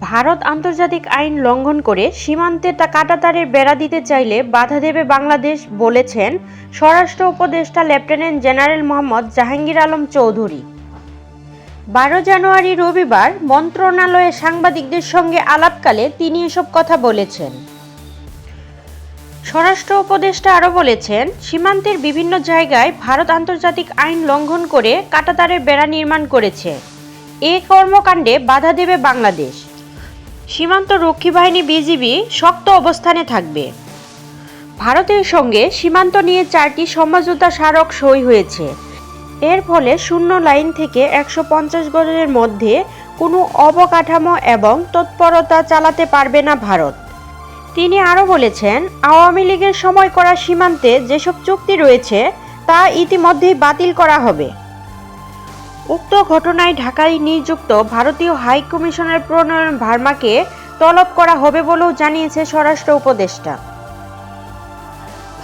ভারত আন্তর্জাতিক আইন লঙ্ঘন করে সীমান্তে তা কাটাতারের বেড়া দিতে চাইলে বাধা দেবে বাংলাদেশ বলেছেন স্বরাষ্ট্র উপদেষ্টা লেফটেন্যান্ট জেনারেল মোহাম্মদ জাহাঙ্গীর আলম চৌধুরী। বারো জানুয়ারি রবিবার মন্ত্রণালয়ে সাংবাদিকদের সঙ্গে আলাপকালে তিনি এসব কথা বলেছেন। স্বরাষ্ট্র উপদেষ্টা আরও বলেছেন, সীমান্তের বিভিন্ন জায়গায় ভারত আন্তর্জাতিক আইন লঙ্ঘন করে কাটাতারের বেড়া নির্মাণ করেছে। এ কর্মকাণ্ডে বাধা দেবে বাংলাদেশ। সীমান্ত রক্ষী বাহিনী বিজিবি শক্ত অবস্থানে থাকবে। ভারতের সঙ্গে সীমান্ত নিয়ে চারটি সমঝোতা স্মারক সই হয়েছে। এর ফলে শূন্য লাইন থেকে একশো পঞ্চাশ গজের মধ্যে কোনো অবকাঠামো এবং তৎপরতা চালাতে পারবে না ভারত। তিনি আরও বলেছেন, আওয়ামী লীগের সময় করা সীমান্তে যেসব চুক্তি রয়েছে, তা ইতিমধ্যেই বাতিল করা হবে। উক্ত ঘটনায় ঢাকায় নিযুক্ত ভারতীয় হাই কমিশনার প্রণয়ন ভার্মাকে তলব করা হবে বলেও জানিয়েছে স্বরাষ্ট্র উপদেষ্টা।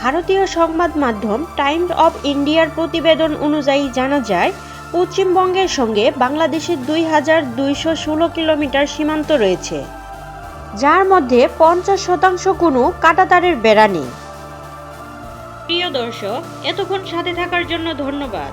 ভারতীয় সংবাদ মাধ্যম টাইমস অব ইন্ডিয়ার প্রতিবেদন অনুযায়ী জানা যায়, পশ্চিমবঙ্গের সঙ্গে বাংলাদেশের দুই হাজার দুইশো ষোলো কিলোমিটার সীমান্ত রয়েছে, যার মধ্যে পঞ্চাশ শতাংশ কোনো কাটাতারের বেড়া নেই। প্রিয় দর্শক, এতক্ষণ সাথে থাকার জন্য ধন্যবাদ।